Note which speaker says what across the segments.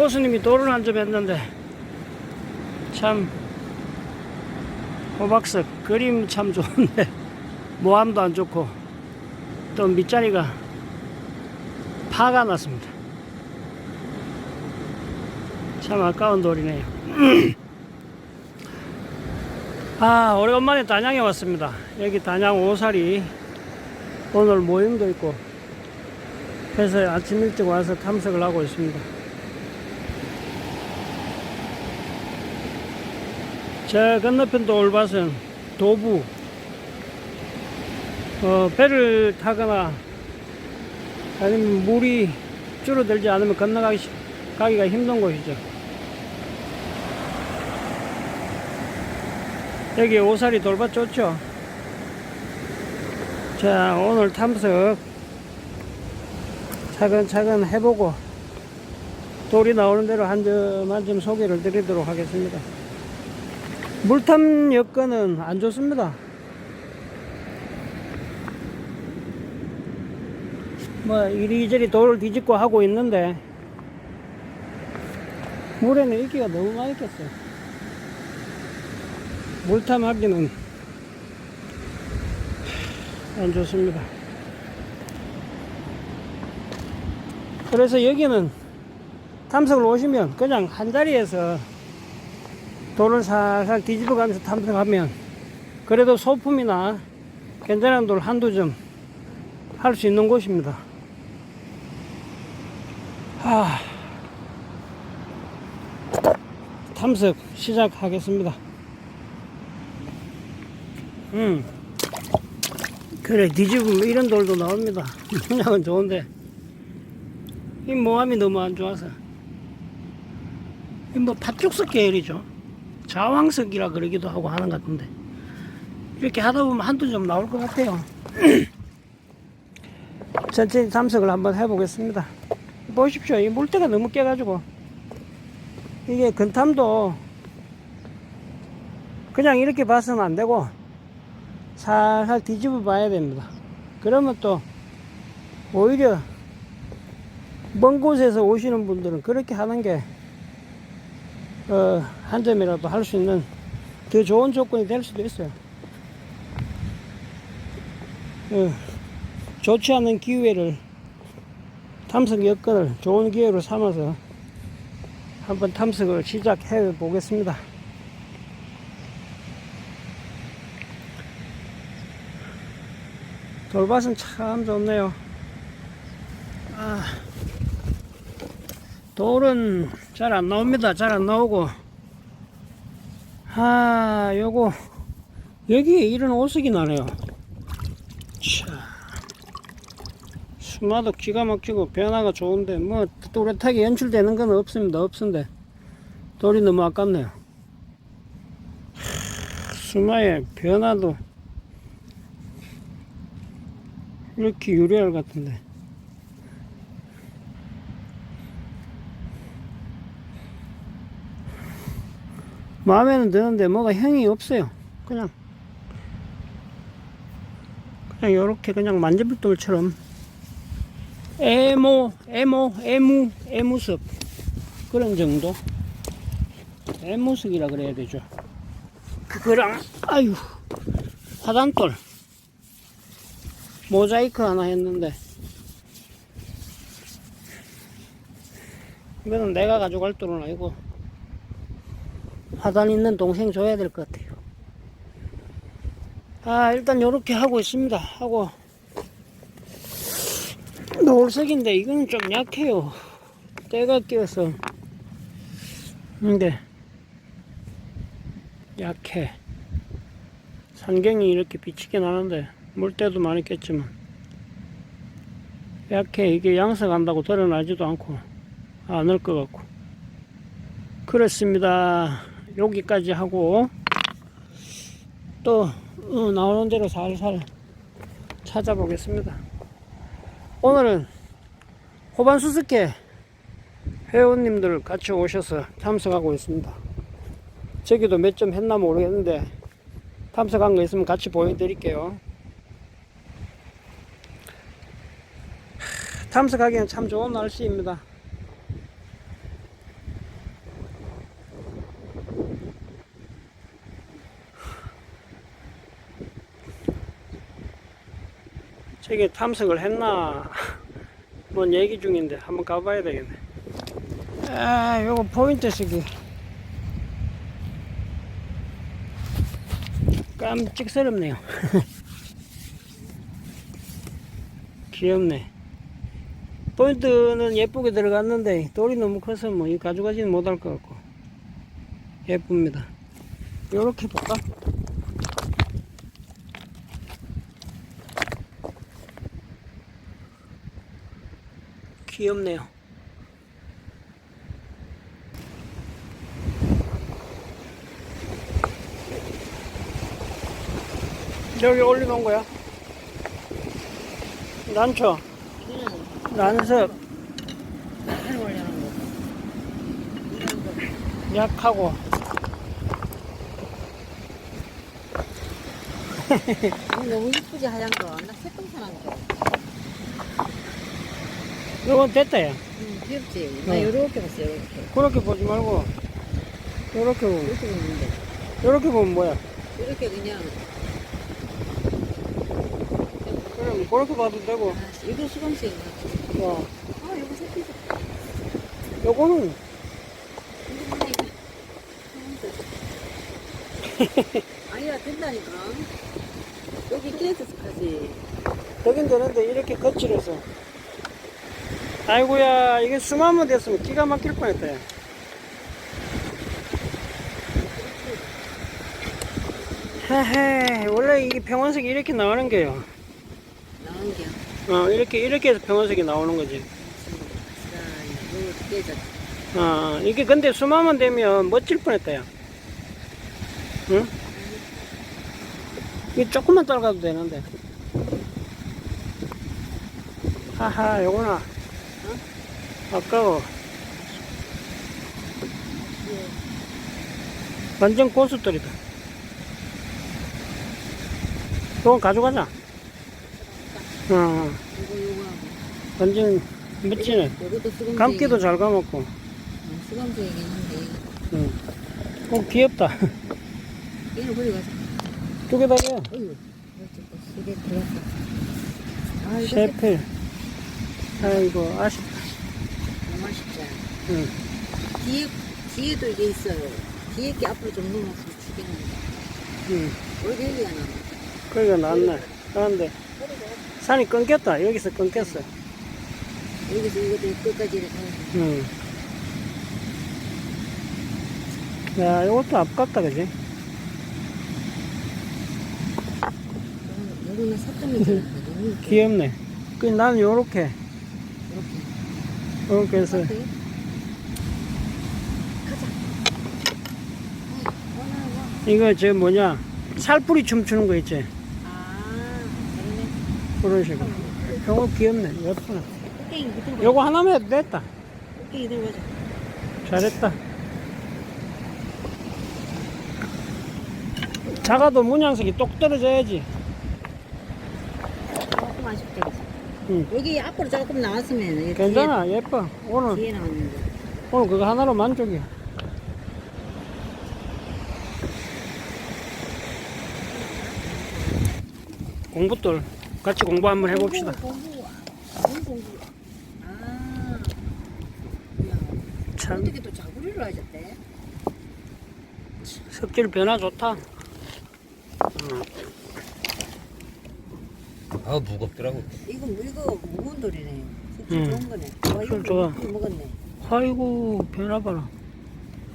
Speaker 1: 우리 고수님이 돌을 한 점 했는데 참 호박석 그림 참 좋은데 모함도 안 좋고 또 밑자리가 파가 났습니다. 참 아까운 돌이네요. 아 오래간만에 단양에 왔습니다. 여기 단양 오사리 오늘 모임도 있고 해서 아침 일찍 와서 탐색을 하고 있습니다. 저 건너편 돌밭은 도부 어, 배를 타거나 아니면 물이 줄어들지 않으면 건너가기 시- 가기가 힘든 곳이죠. 여기 오사리 돌밭 좋죠? 자, 오늘 탐색 차근차근 해보고 돌이 나오는 대로 한 점 한 점 소개를 드리도록 하겠습니다. 물탐 여건은 안 좋습니다. 뭐 이리저리 돌을 뒤집고 하고 있는데 물에는 인기가 너무 많이 꼈어요. 물탐 하기는 안 좋습니다. 그래서 여기는 탐색을 오시면 그냥 한 자리에서 돌을 살살 뒤집어 가면서 탐색하면 그래도 소품이나 괜찮은 돌 한두 점 할 수 있는 곳입니다. 하, 탐색 시작하겠습니다. 음, 그래 뒤집으면 이런 돌도 나옵니다. 모양은 좋은데 이 모함이 너무 안 좋아서 이뭐 팥죽석 계열이죠. 자황석이라 그러기도 하고 하는 것 같은데 이렇게 하다 보면 한두 점 나올 것 같아요. 천천히 탐색을 한번 해보겠습니다. 보십시오. 이 물때가 너무 깨가지고 이게 근탐도 그냥 이렇게 봐서는 안 되고 살살 뒤집어 봐야 됩니다. 그러면 또 오히려 먼 곳에서 오시는 분들은 그렇게 하는 게 어, 한 점이라도 할 수 있는 더 좋은 조건이 될 수도 있어요. 어, 좋지 않은 기회를 탐색 여건을 좋은 기회로 삼아서 한번 탐색을 시작해 보겠습니다. 돌밭은 참 좋네요. 아, 돌은 잘 안 나옵니다. 잘 안 나오고. 아, 요거, 여기에 이런 오색이 나네요. 차. 수마도 기가 막히고 변화가 좋은데, 뭐, 또렷하게 연출되는 건 없습니다. 없은데. 돌이 너무 아깝네요. 하, 수마의 변화도 이렇게 유리알 같은데. 마음에는 드는데 뭐가 형이 없어요. 그냥. 그냥 요렇게 그냥 만져불돌처럼. 에모 에모 에무 에무습. 그런 정도. 에무습이라 그래야 되죠. 그거랑 아유 화단돌. 모자이크 하나 했는데. 이거는 내가 가져갈 돌은 아니고 화단 있는 동생 줘야 될 것 같아요. 아, 일단 요렇게 하고 있습니다. 하고, 노을색인데, 이거는 좀 약해요. 때가 끼어서. 근데, 약해. 산경이 이렇게 비치게 나는데, 물때도 많이 깼지만, 약해. 이게 양석한다고 드러나지도 않고, 않을 것 같고. 그렇습니다. 여기까지 하고 또 어, 나오는 대로 살살 찾아보겠습니다. 오늘은 호반수습회 회원님들 같이 오셔서 참석하고 있습니다. 저기도 몇 점 했나 모르겠는데 참석한 거 있으면 같이 보여드릴게요. 참석하기엔 참 좋은 날씨입니다. 저게 탐색을 했나? 뭔 얘기 중인데 한번 가봐야 되겠네. 아 요거 포인트 쓰기. 깜찍스럽네요. 귀엽네. 포인트는 예쁘게 들어갔는데 돌이 너무 커서 뭐이 가져가지는 못할 것 같고. 예쁩니다. 요렇게 볼까? 귀엽네요. 여기 올려놓은 거야? 난초, 난석, 약하고,
Speaker 2: 너무 이쁘지 하얀 거. 나 새똥산한 거.
Speaker 1: 이건 됐다, 야.
Speaker 2: 응, 귀엽지. 나
Speaker 1: 어.
Speaker 2: 요렇게 봤어, 요렇게.
Speaker 1: 그렇게 보지 말고, 요렇게 보면,
Speaker 2: 이렇게 보는데.
Speaker 1: 요렇게 보면 뭐야?
Speaker 2: 이렇게 그냥.
Speaker 1: 그럼 그렇게 봐도 되고,
Speaker 2: 아, 이거 수강생.
Speaker 1: 어,
Speaker 2: 아, 이거 새끼.
Speaker 1: 요거는,
Speaker 2: 이거 뭐야, 이거. 아니야, 된다니까. 여기 깨져서 가지.
Speaker 1: 되긴 되는데 이렇게 거칠어서 아이고야 이게 수마면 됐으면 기가 막힐 뻔했다 야. 헤헤 원래 이게 평원색이 이렇게 나오는 게요
Speaker 2: 나온 게.
Speaker 1: 어 이렇게 이렇게 해서 평원색이 나오는 거지. 어 이게 근데 수마면 되면 멋질 뻔했다 야 응? 이게 조금만 따라가도 되는데 하하 요거나 아까워 완전 고수돌이다 이건 가져가자 어. 완전 멋지네. 감기도 잘 감았고
Speaker 2: 수강생이긴 한데.
Speaker 1: 응. 어 귀엽다
Speaker 2: 얘는 버리고 가자.
Speaker 1: 두개 다려 세필 아이고 아쉽다
Speaker 2: 너무 맛있지.
Speaker 1: 응.
Speaker 2: 뒤에 뒤에도 이게 있어요. 뒤에 게 앞으로 좀 넘어서 죽겠는데.
Speaker 1: 응.
Speaker 2: 여기 여기가 나.
Speaker 1: 거기가 낫네 그런데 산이 끊겼다 여기서 끊겼어
Speaker 2: 여기서 이것도 끝까지 이렇게
Speaker 1: 응. 야 이것도 아깝다 그지
Speaker 2: 거. 여기는 사점이 너무 이렇게
Speaker 1: 귀엽네 그 나는 요렇게 요렇게 해서
Speaker 2: 카페. 가자.
Speaker 1: 이거 저 뭐냐 살뿌리 춤추는 거 있지
Speaker 2: 아, 잘하네.
Speaker 1: 그런 식으로 요거 귀엽네 예쁘네. 요거 하나만 해도 됐다
Speaker 2: 꽃게기 들고 가자.
Speaker 1: 잘했다 작아도 문양색이 똑 떨어져야지
Speaker 2: 조금 아쉽다. 그치?
Speaker 1: 응.
Speaker 2: 여기 앞으로 조금 나왔으면 여기
Speaker 1: 괜찮아 예뻐 오늘
Speaker 2: 뒤에, 나왔는데.
Speaker 1: 오늘 그거 하나로 만족이야 공부들 같이 공부 한번 해봅시다
Speaker 2: 공부, 공부. 아. 야,
Speaker 1: 참
Speaker 2: 어떻게 또 자구리를 하셨대?
Speaker 1: 석질 변화 좋다
Speaker 3: 아 무겁더라고.
Speaker 2: 이거 이거 무거운 돌이네.
Speaker 1: 응.
Speaker 2: 좋은 거네. 와, 이거
Speaker 1: 좀 좋아.
Speaker 2: 이거 먹었네.
Speaker 1: 아이고 변화 봐라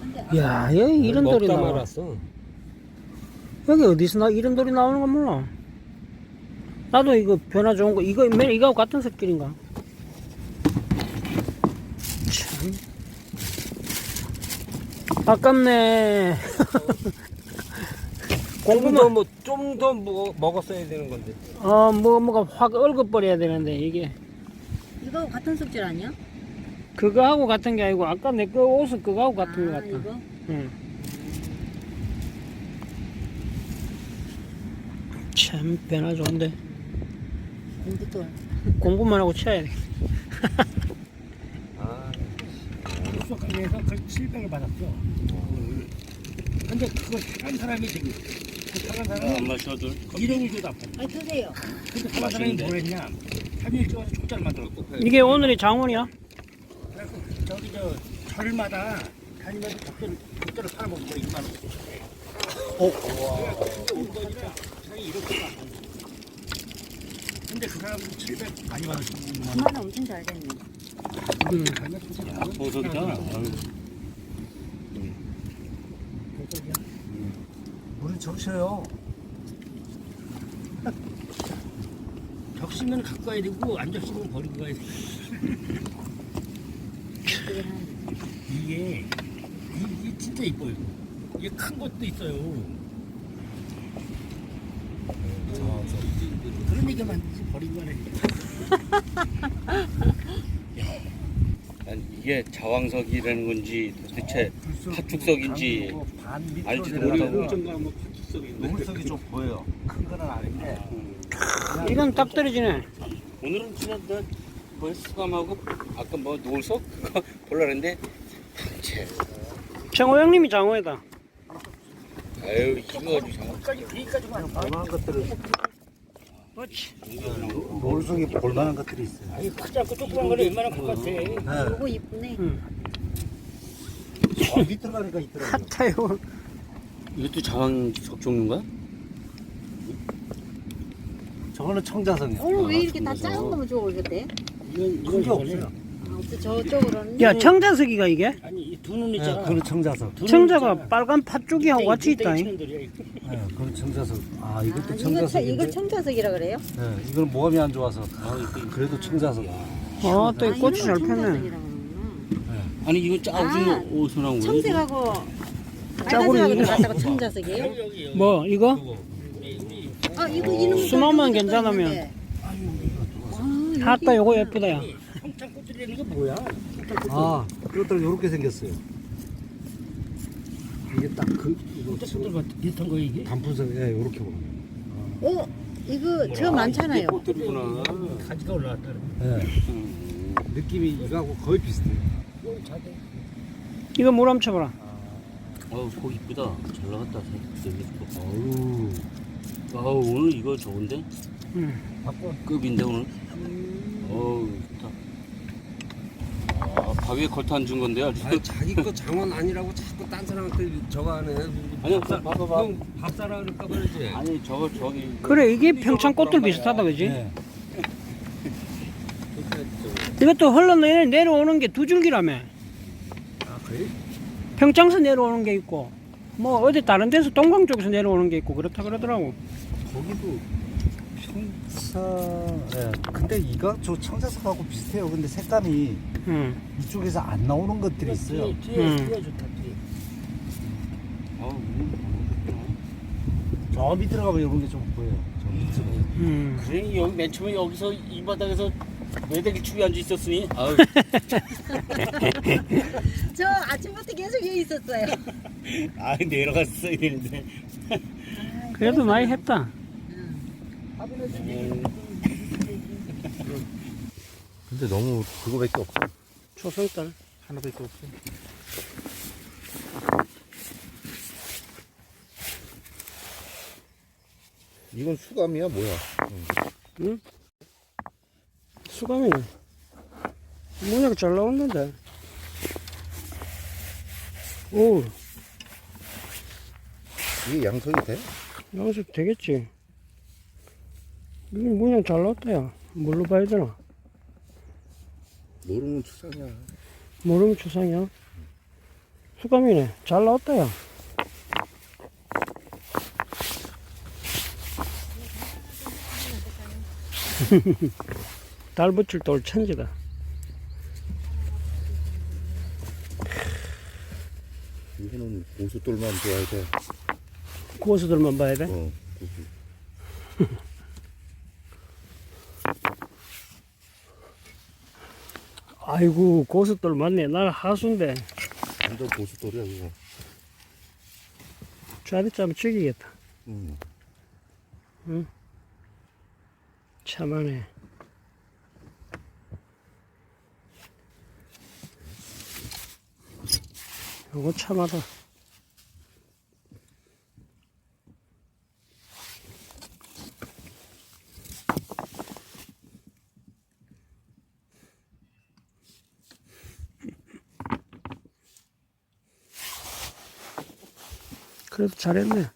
Speaker 2: 근데
Speaker 1: 야 여기 이런 돌이
Speaker 3: 먹다
Speaker 1: 나와
Speaker 3: 말았어.
Speaker 1: 여기 어디서 나 이런 돌이 나오는 거 몰라 나도 이거 변화 좋은 거 이거 맨 이거하고 같은 색깔인가 참 아깝네
Speaker 3: 공부도 뭐좀 더 먹었어야 되는 건데.
Speaker 1: 어 뭐가 뭐가 확 얽어버려야 되는데 이게
Speaker 2: 이거 같은 숙질 아니야?
Speaker 1: 그거하고 같은 게 아니고 아까 내 거 옷은 그거하고 같은 거
Speaker 2: 아,
Speaker 1: 같다
Speaker 2: 이거?
Speaker 1: 응. 참 변화 좋은데
Speaker 2: 공부돌.
Speaker 1: 공부만 하고 쳐야 돼
Speaker 3: 아,
Speaker 4: 수석학에서 그 700을 받았어. 근데 그걸 한 사람이 저기 안 마셔도
Speaker 5: 일행이도 나빠.
Speaker 2: 아 드세요.
Speaker 5: 근데 그런 사람이 뭘 했냐? 사진 찍어서 족자를 만들었고.
Speaker 1: 이게 오늘의 장원이야?
Speaker 5: 그래서 저기 저 절마다 다니면서 족자를, 족자를 팔아먹는 거야, 2만 원. 어? 이렇게. 근데 그 사람은 700 많이 받았어.
Speaker 2: 엄마는 엄청 잘 됐네.
Speaker 1: 음.
Speaker 4: 보석이다. 아유,
Speaker 3: 물을 적셔요.
Speaker 5: 적시면 갖고 가야 되고 안 적시면 버리고 가야 돼. 이게 이게 진짜 이뻐요. 이게 큰 것도 있어요. 그런 얘기 만들지 버리고 가네.
Speaker 4: 난 이게 자왕석이라는 건지 도대체 파축석인지 알지도 못하고
Speaker 3: 노물석이 좀 보여요. 큰 거는 아닌데.
Speaker 1: 이건 딱 떨어지네.
Speaker 4: 오늘은 진짜 나뭐 수감하고 아까 뭐 노을석 그거 볼라 그랬는데 제
Speaker 1: 정호 형님이 장호이다.
Speaker 4: 아유 이거 가지고 장
Speaker 5: 여기까지 여기까지만 안 봐.
Speaker 3: 볼만한 것들은
Speaker 1: 그렇지.
Speaker 3: 노물석이 볼만한 것들이 있어요.
Speaker 5: 아니 크지 않고 조그만 거는 웬만하면 왔대.
Speaker 3: 네.
Speaker 2: 요거 이쁘네.
Speaker 3: 어, 밑으로 가니까 있더라고요.
Speaker 1: 핫해요.
Speaker 4: 이것도 자왕석 종류인가?
Speaker 3: 저거는 청자석이에요.
Speaker 2: 오늘 왜 이렇게 다. 작은 거만 주고 그랬대?
Speaker 5: 이건
Speaker 3: 큰게
Speaker 5: 이건
Speaker 3: 없어요.
Speaker 2: 아, 저쪽으로는.
Speaker 1: 야, 청자석이가 이게?
Speaker 5: 아니 이 두눈
Speaker 3: 네,
Speaker 5: 있잖아.
Speaker 3: 그거는 청자석.
Speaker 5: 두눈
Speaker 1: 청자가
Speaker 5: 있잖아.
Speaker 1: 빨간 팥죽이하고 같이 있다.
Speaker 5: 치는 이거.
Speaker 3: 네, 그건 청자석. 아,
Speaker 2: 아,
Speaker 3: 이것도
Speaker 2: 이거 청-
Speaker 3: 청자석인데.
Speaker 2: 이걸 청자석이라 그래요?
Speaker 3: 네, 이거는 모함이 안 좋아서. 그래도 청자석.
Speaker 1: 어, 또
Speaker 2: 아,
Speaker 1: 이 꽃이 잘 폈네.
Speaker 2: 그러는구나.
Speaker 4: 아니 이거 짜오진
Speaker 2: 아,
Speaker 4: 어디서 나온 거야?
Speaker 2: 청색하고
Speaker 1: 짜구리
Speaker 2: 빨간색하고
Speaker 1: 있는
Speaker 2: 들어갔다고 청자석이에요?
Speaker 1: 뭐, 이거?
Speaker 2: 아 이거 이놈
Speaker 1: 수만만 괜찮으면. 핫다, 요거 예쁘다, 야.
Speaker 5: 평창 꽃들이라는 게 뭐야?
Speaker 3: 아, 그것들 요렇게 생겼어요. 이게 딱 그, 이거
Speaker 5: 꽃들과 비슷한 거 이게?
Speaker 3: 단풍색, 예, 요렇게 보면.
Speaker 2: 어 이거 저 많잖아요.
Speaker 4: 꽃들이구나.
Speaker 5: 가지가 올라왔다.
Speaker 3: 예,
Speaker 4: 음.
Speaker 3: 느낌이 이거하고 거의 비슷해요.
Speaker 1: 이거 물 한번 쳐봐라.
Speaker 4: 어우 고 이쁘다. 잘 나갔다.
Speaker 3: 어우,
Speaker 4: 아우 오늘 이거 좋은데?
Speaker 1: 음.
Speaker 4: 급인데 오늘? 어우 바위에 걸터 앉은 건데요.
Speaker 6: 아니 자기 거 장원 아니라고 자꾸 딴 사람한테 저거 하네.
Speaker 4: 아니 봐봐봐.
Speaker 6: 형밥 사라 그럴까 말이지.
Speaker 4: 아니 저거 저기
Speaker 1: 그래, 이게 평창 꽃들 비슷하다, 그지?
Speaker 3: 예.
Speaker 1: 이것도 흘러내 내려오는 게 두 줄기라며.
Speaker 6: 아 그래?
Speaker 1: 평창서 내려오는 게 있고, 뭐 어디 다른 데서 동강 쪽에서 내려오는 게 있고 그렇다 그러더라고.
Speaker 3: 거기도 평차, 예. 근데 이거 저 청자석하고 비슷해요. 근데 색감이
Speaker 1: 음.
Speaker 3: 이쪽에서 안 나오는 것들이 있어요.
Speaker 5: 뒤에 뒤에
Speaker 1: 음.
Speaker 5: 뒤에 좋다. 뒤에.
Speaker 4: 아우 음,
Speaker 3: 저 밑으로 가면 이런 게 좀 보여요. 저 밑으로.
Speaker 1: 음.
Speaker 4: 그래 여기 맨 처음에 여기서 이 바닥에서 매대기 축이 앉아 있었으니
Speaker 2: 저 아침부터 계속 여기 있었어요.
Speaker 4: 아 내려갔어야 되는데
Speaker 1: 그래도 많이 했다.
Speaker 3: 근데 너무 그거밖에 없어.
Speaker 1: 초승달.
Speaker 3: 하나밖에 없어.
Speaker 6: 이건 수감이야 뭐야?
Speaker 1: 수감이네. 모양 잘 나왔는데. 오,
Speaker 6: 이게 양석이 돼?
Speaker 1: 양식 되겠지. 이거 모양 잘 나왔다, 야. 뭘로 봐야 되나?
Speaker 6: 모르면 추상이야.
Speaker 1: 모르면 추상이야. 수감이네. 잘 나왔다, 야. 달 붙일 돌 천지다.
Speaker 6: 이거는 고수돌만 좋아야 돼.
Speaker 1: 고수들만 봐야 돼.
Speaker 6: 어.
Speaker 1: 아이고, 고수들 맞네. 날 하수인데.
Speaker 6: 완전 고수돌이야 이거.
Speaker 1: 좌리 짜면 죽이겠다.
Speaker 6: 응.
Speaker 1: 참하네. 요거 참하다. 그래도 잘했네.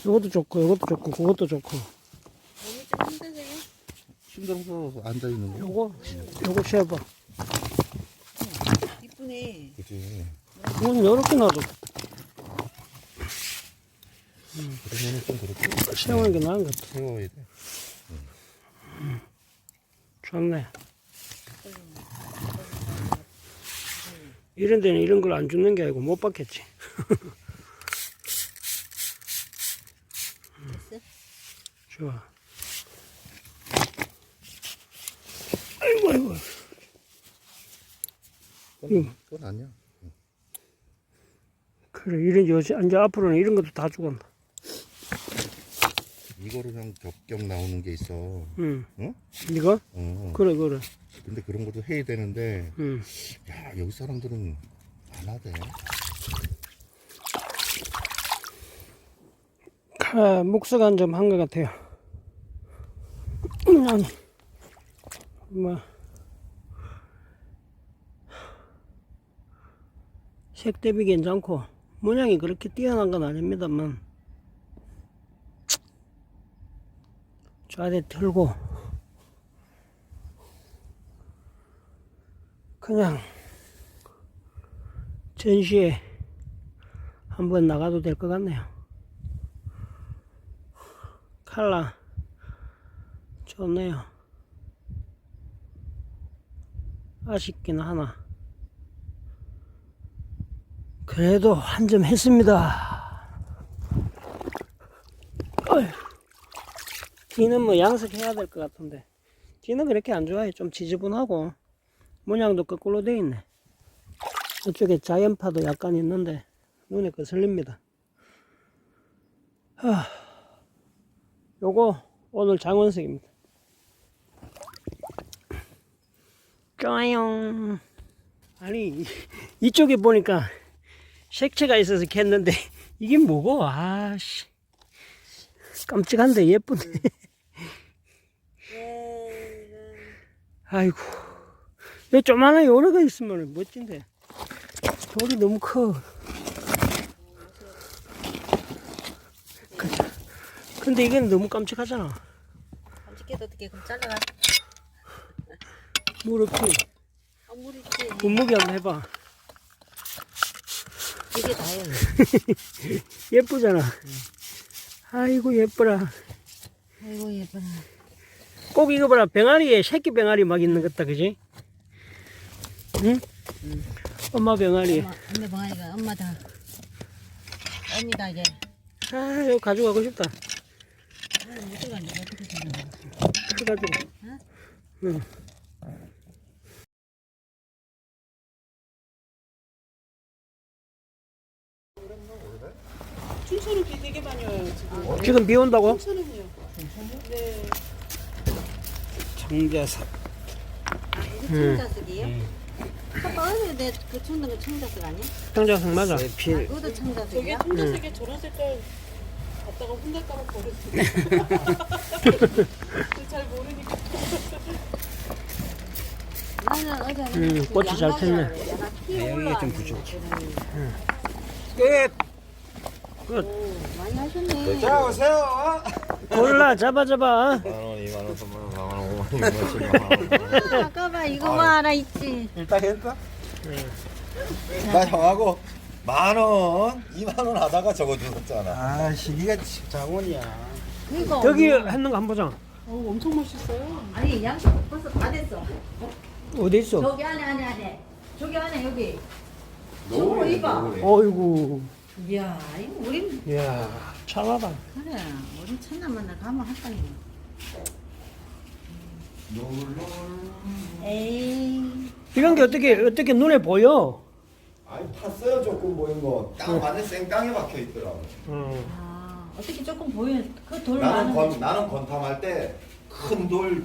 Speaker 1: 이것도 좋고, 이것도 좋고, 그것도 좋고.
Speaker 2: 몸이 좀 힘드세요?
Speaker 7: 힘들어서 앉아 있는 거.
Speaker 1: 요거, 요거 쉐봐.
Speaker 2: 이쁘네.
Speaker 7: 그지.
Speaker 1: 이건 요렇게 놔둬.
Speaker 7: 그러면은 좀 그렇게
Speaker 1: 세우는 게 나은 것 같아.
Speaker 7: 세워야 돼.
Speaker 1: 좋네. 이런 데는 이런 걸안 주는 게 아니고 못 받겠지.
Speaker 2: 됐어?
Speaker 1: 좋아. 아이고, 아이고. 응.
Speaker 7: 그건 아니야.
Speaker 1: 그래, 이런, 요새, 이제 앞으로는 이런 것도 다 죽었나.
Speaker 7: 이거로 형 겹겹 나오는 게 있어.
Speaker 1: 응.
Speaker 7: 응?
Speaker 1: 이거?
Speaker 7: 어.
Speaker 1: 그래, 그래.
Speaker 7: 근데 그런 것도 해야 되는데,
Speaker 1: 응.
Speaker 7: 야 여기 사람들은 안 하대.
Speaker 1: 카, 묵석한 점한것 같아요. 음, 아니, 뭐, 색 대비 괜찮고, 모양이 그렇게 뛰어난 건 아닙니다만, 좌대 틀고, 그냥, 전시에 한번 나가도 될 것 같네요. 칼라 좋네요. 아쉽긴 하나. 그래도 한 점 했습니다. 어휴. 뒤는 뭐 양석해야 될 것 같은데. 뒤는 그렇게 안 좋아해. 좀 지저분하고 모양도 거꾸로 돼 있네. 이쪽에 자연파도 약간 있는데 눈에 거슬립니다. 하. 요거 오늘 장원석입니다. 좋아요. 아니 이- 이쪽에 보니까 색채가 있어서 캤는데 이게 뭐고? 아씨 깜찍한데 예쁘네. 아이고 이 조만한 요래가 있으면 멋진데 돌이 너무 커. 근데 이건 너무 깜찍하잖아.
Speaker 2: 감직해도 어떻게 그럼 잘라가?
Speaker 1: 무릎이
Speaker 2: 아, 물 있지.
Speaker 1: 분무기 한번 해봐.
Speaker 2: 이게 다예요.
Speaker 1: 예쁘잖아. 아이고 예뻐라.
Speaker 2: 아이고 예뻐라.
Speaker 1: 꼭 이거 봐라 병아리에 새끼 병아리 막 있는 것 같다 그지? 응? 엄마 병아리.
Speaker 2: 엄마, 엄마 방아이가 엄마 다. 엄니다 이제.
Speaker 1: 아 이거 가져가고 싶다.
Speaker 2: 아. 어떻게?
Speaker 1: 그래가지고. 응.
Speaker 8: 춘천은 비 되게 많이 와요 지금.
Speaker 1: 지금 비 온다고?
Speaker 8: 춘천은요. 네.
Speaker 2: 아, 이게 청자석이에요? 아빠 어제 내그 చూ는 거 청자석 아니야?
Speaker 1: 정자석 맞아.
Speaker 2: 아,
Speaker 1: 필.
Speaker 2: 그것도
Speaker 8: 저게
Speaker 2: 청자석이야?
Speaker 8: 청자색에 저런 색깔 갖다가 혼날까봐 버렸어요. 잘 모르니까.
Speaker 2: 나는 어제
Speaker 1: 음, 꽃이 잘 폈네.
Speaker 2: 여기가 좀 부족해.
Speaker 3: 끝.
Speaker 2: 많이 하셨네.
Speaker 3: 자 오세요.
Speaker 1: 골라 잡아 잡아.
Speaker 7: 만 원, 이만 원, 삼만 원, 사만 원, 오만 원, 육만 원, 칠만 원.
Speaker 2: 아까 봐 이거 봐 하나 있지.
Speaker 3: 일단 했다.
Speaker 7: 나 형하고 만 원, 이만 원 하다가 적어줬었잖아.
Speaker 3: 아 시기가 장원이야.
Speaker 2: 이거
Speaker 1: 저기 했는 거 한번 보자.
Speaker 8: 어, 엄청 멋있어요.
Speaker 2: 아니 양쪽 벌써 다 됐어.
Speaker 1: 어디 있어?
Speaker 2: 저기 안에 안에 안에. 저기 안에 여기. 저거 입어.
Speaker 1: 어이구.
Speaker 2: 이야 이거 우리
Speaker 1: 이야 참하다.
Speaker 2: 그래 우리 천남 만나 가면 할거니 에이
Speaker 1: 이런 게 어떻게 어떻게 눈에 보여?
Speaker 7: 아니 탔어요 조금 보인 거. 땅 완전 생땅에 박혀 있더라고.
Speaker 1: 어.
Speaker 2: 아 어떻게 조금 보여 그돌
Speaker 7: 나는
Speaker 2: 많은
Speaker 7: 건 나는 건탐할 때 큰 돌